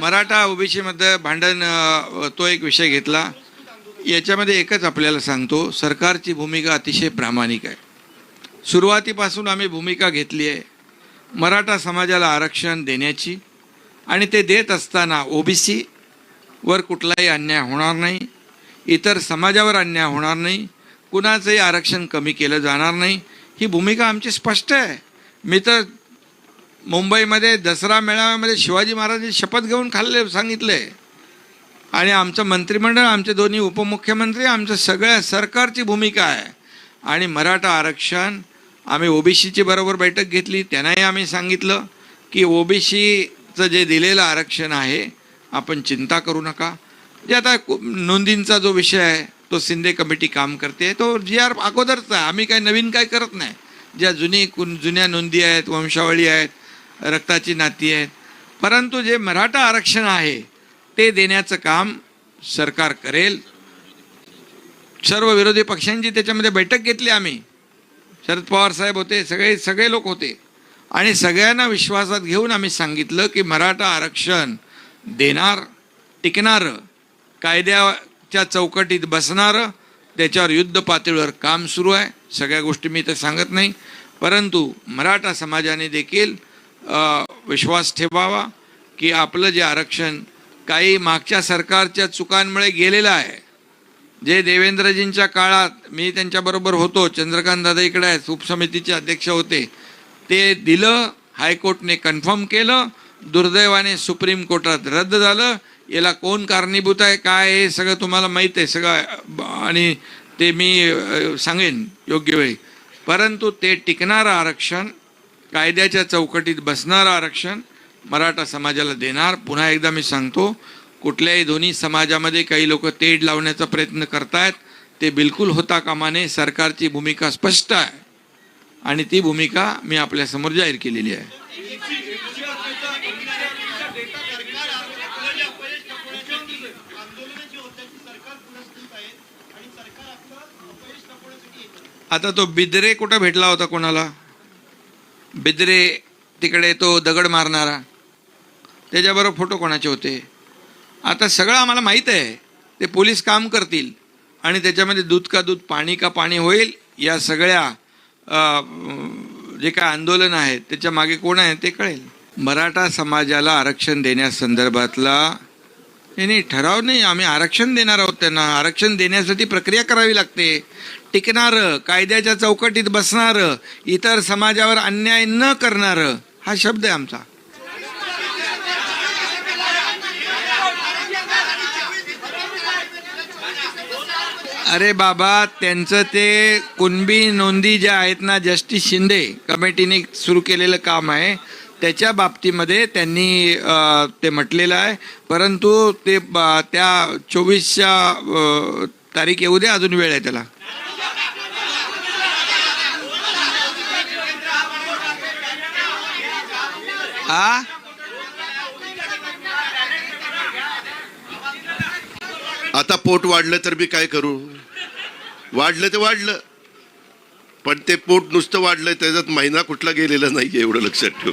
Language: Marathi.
मराठा ओबीसीमध्ये भांडण तो एक विषय घेतला. याच्यामध्ये एकच आपल्याला सांगतो सरकारची भूमिका अतिशय प्रामाणिक आहे. सुरुवातीपासून आम्ही भूमिका घेतली आहे मराठा समाजाला आरक्षण देण्याची. आणि ते देत असताना ओबीसी वर कुठलाही अन्याय होणार नाही इतर समाजावर अन्याय होणार नाही कुणाचंही आरक्षण कमी केलं जाणार नाही. ही भूमिका आमची स्पष्ट आहे. मी तर मुंबईमध्ये दसरा मेळाव्यामध्ये शिवाजी महाराजांनी शपथ घेऊन खाल्ले सांगितले. आणि आमचं मंत्रिमंडळ आमचे दोन्ही उपमुख्यमंत्री आमचं सगळ्या सरकारची भूमिका आहे. आणि मराठा आरक्षण आम्ही ओबीसीची बरोबर बैठक घेतली त्यांनाही आम्ही सांगितलं की ओबीसीचं जे दिलेलं आरक्षण आहे आपण चिंता करू नका. जे आता कु- नोंदींचा जो विषय आहे तो शिंदे कमिटी काम करते तो जी आर अगोदरचा आहे. आम्ही काय नवीन काय करत नाही. ज्या जुनी कुन जुन्या नोंदी आहेत वंशावळी आहेत रक्ताची नाती आहेत. परंतु जे मराठा आरक्षण आहे ते देण्याचं काम सरकार करेल. सर्व विरोधी पक्षांची त्याच्यामध्ये बैठक घेतली आम्ही. शरद पवार साहेब होते सगळे सगळे लोक होते. आणि सगळ्यांना विश्वासात घेऊन आम्ही सांगितलं की मराठा आरक्षण देणार टिकणारं कायद्याच्या चौकटीत बसणारं त्याच्यावर युद्ध पातळीवर काम सुरू आहे. सगळ्या गोष्टी मी तर सांगत नाही. परंतु मराठा समाजाने देखील विश्वास ठेवावा की आपलं जे आरक्षण काही मागच्या सरकारच्या चुकांमुळे गेलेलं आहे. जे देवेंद्रजींच्या काळात मी त्यांच्याबरोबर होतो चंद्रकांत दादा इकडे आहेत उपसमितीचे अध्यक्ष होते. ते दिलं हायकोर्टने कन्फर्म केलं दुर्दैवाने सुप्रीम कोर्टात रद्द झालं. याला कोण कारणीभूत आहे काय हे सगळं तुम्हाला माहीत आहे सगळं आणि ते मी सांगेन योग्य वेळी. परंतु ते टिकणारं आरक्षण कायद्याच्या चौकटीत बसणारं आरक्षण मराठा समाजाला देणार. पुन्हा एकदा मी सांगतो कुठल्याही दोन्ही समाजामध्ये काही लोक तेढ लावण्याचा प्रयत्न करतायत. ते बिलकुल होता कामा नये. सरकारची भूमिका स्पष्ट आहे. आणि ती भूमिका मी आपल्यासमोर जाहीर केलेली आहे. आता तो बिद्रे कुठं भेटला होता कोणाला? बिद्रे तिकडे तो दगड मारणारा. त्याच्याबरोबर फोटो कोणाचे होते? आता सगळं आम्हाला माहीत आहे. ते पोलीस काम करतील. आणि त्याच्यामध्ये दूध का दूध पाणी का पाणी होईल या सगळ्या जे काय आंदोलन आहे त्याच्यामागे कोण आहे ते कळेल. मराठा समाजाला आरक्षण देण्यासंदर्भातला नाही नाही ठराव नाही. आम्ही आरक्षण देणार आहोत त्यांना. आरक्षण देण्यासाठी प्रक्रिया करावी लागते. टिकणारं कायद्याच्या चौकटीत बसणारं इतर समाजावर अन्याय न करणारं हा शब्द आहे आमचा. अरे बाबा त्यांचं ते कुणबी नोंदी ज्या आहेत ना जस्टिस शिंदे कमिटीने सुरू केलेलं काम आहे. त्याच्या बाबतीमध्ये त्यांनी ते म्हटलेलं आहे. परंतु ते त्या चोवीसच्या तारीख येऊ दे अजून वेळ आहे त्याला. आ? आता पोट वाढलं तर मी काय करू? वाढलं ते वाढलं. पण ते पोट नुसतं वाढलं त्याच्यात महिना कुठला गेलेला नाहीये एवढं लक्षात ठेव.